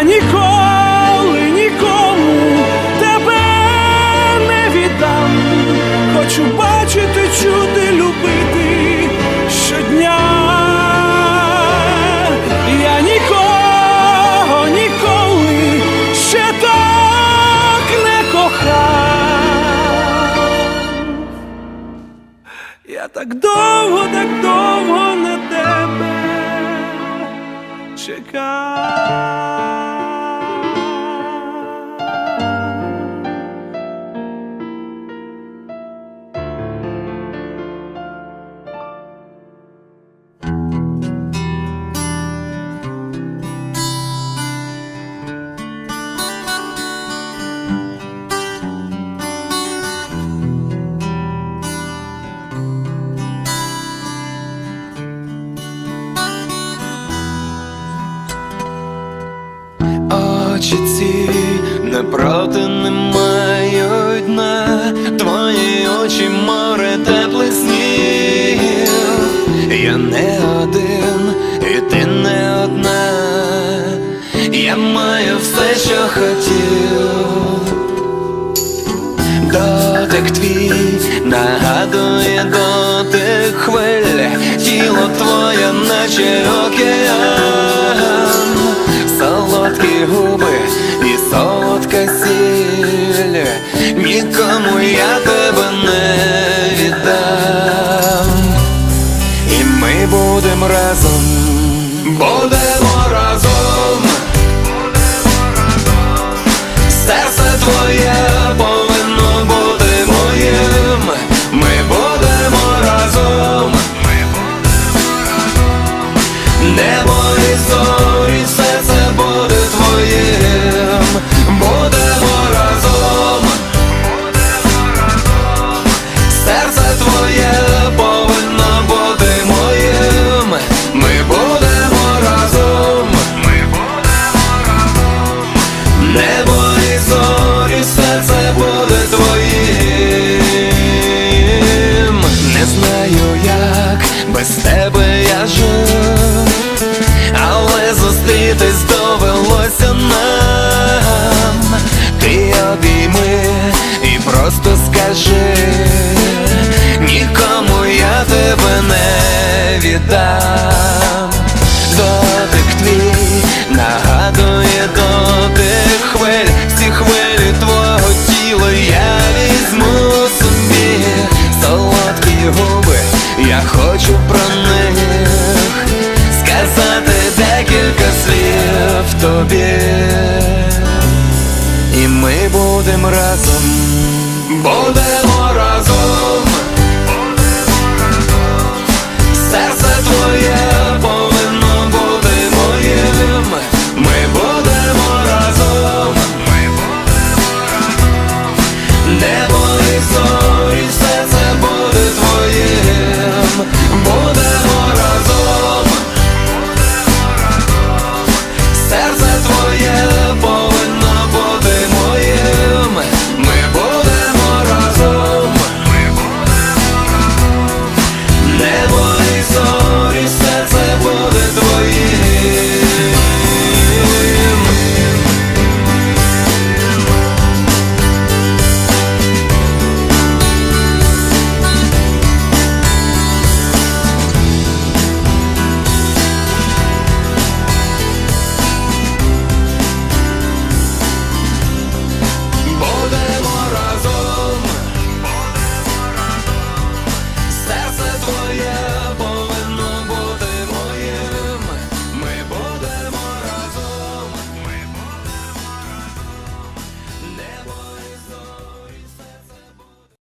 Я ніколи нікому тебе не віддам. Хочу бачити, неправди не мають дна Твої очі море теплих снів. Я не один, і ти не одна. Я маю все, що хотів. Дотик твій нагадує дотик хвиль. Тіло твоє, наче океан Нікому я тебе never тобі, і ми будемо разом.